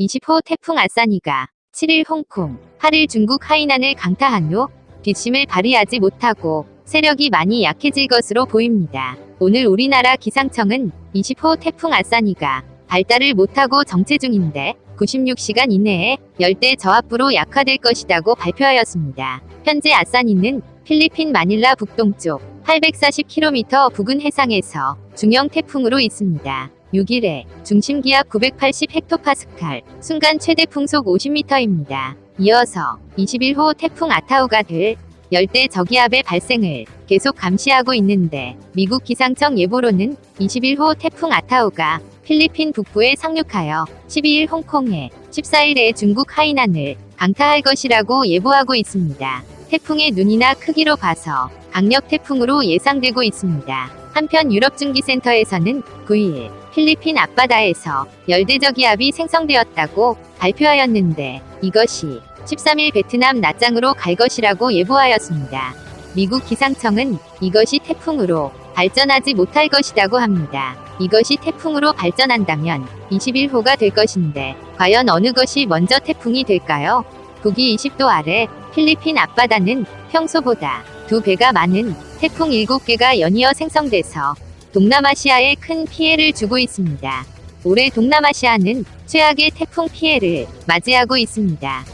20호 태풍 아싸니가 7일 홍콩, 8일 중국 하이난을 강타한 후 뒷심을 발휘하지 못하고 세력이 많이 약해질 것으로 보입니다. 오늘 우리나라 기상청은 20호 태풍 아싸니가 발달을 못하고 정체 중인데 96시간 이내에 열대 저압부로 약화될 것이라고 발표하였습니다. 현재 아싸니는 필리핀 마닐라 북동쪽 840km 부근 해상에서 중형 태풍으로 있습니다. 6일에 중심 기압 980 헥토파스칼, 순간 최대 풍속 50m입니다. 이어서 21호 태풍 아타우가 될 열대 저기압의 발생을 계속 감시하고 있는데 미국 기상청 예보로는 21호 태풍 아타우가 필리핀 북부에 상륙하여 12일 홍콩에 14일에 중국 하이난을 강타할 것이라고 예보하고 있습니다. 태풍의 눈이나 크기로 봐서 강력 태풍으로 예상되고 있습니다. 한편 유럽중기센터에서는 9일 필리핀 앞바다에서 열대저기압이 생성되었다고 발표하였는데 이것이 13일 베트남 낮장으로 갈 것이라고 예보하였습니다. 미국 기상청은 이것이 태풍으로 발전하지 못할 것이라고 합니다. 이것이 태풍으로 발전한다면 21호가 될 것인데 과연 어느 것이 먼저 태풍이 될까요? 북위 20도 아래 필리핀 앞바다는 평소보다 두 배가 많은 태풍 7개가 연이어 생성돼서 동남아시아에 큰 피해를 주고 있습니다. 올해 동남아시아는 최악의 태풍 피해를 맞이하고 있습니다.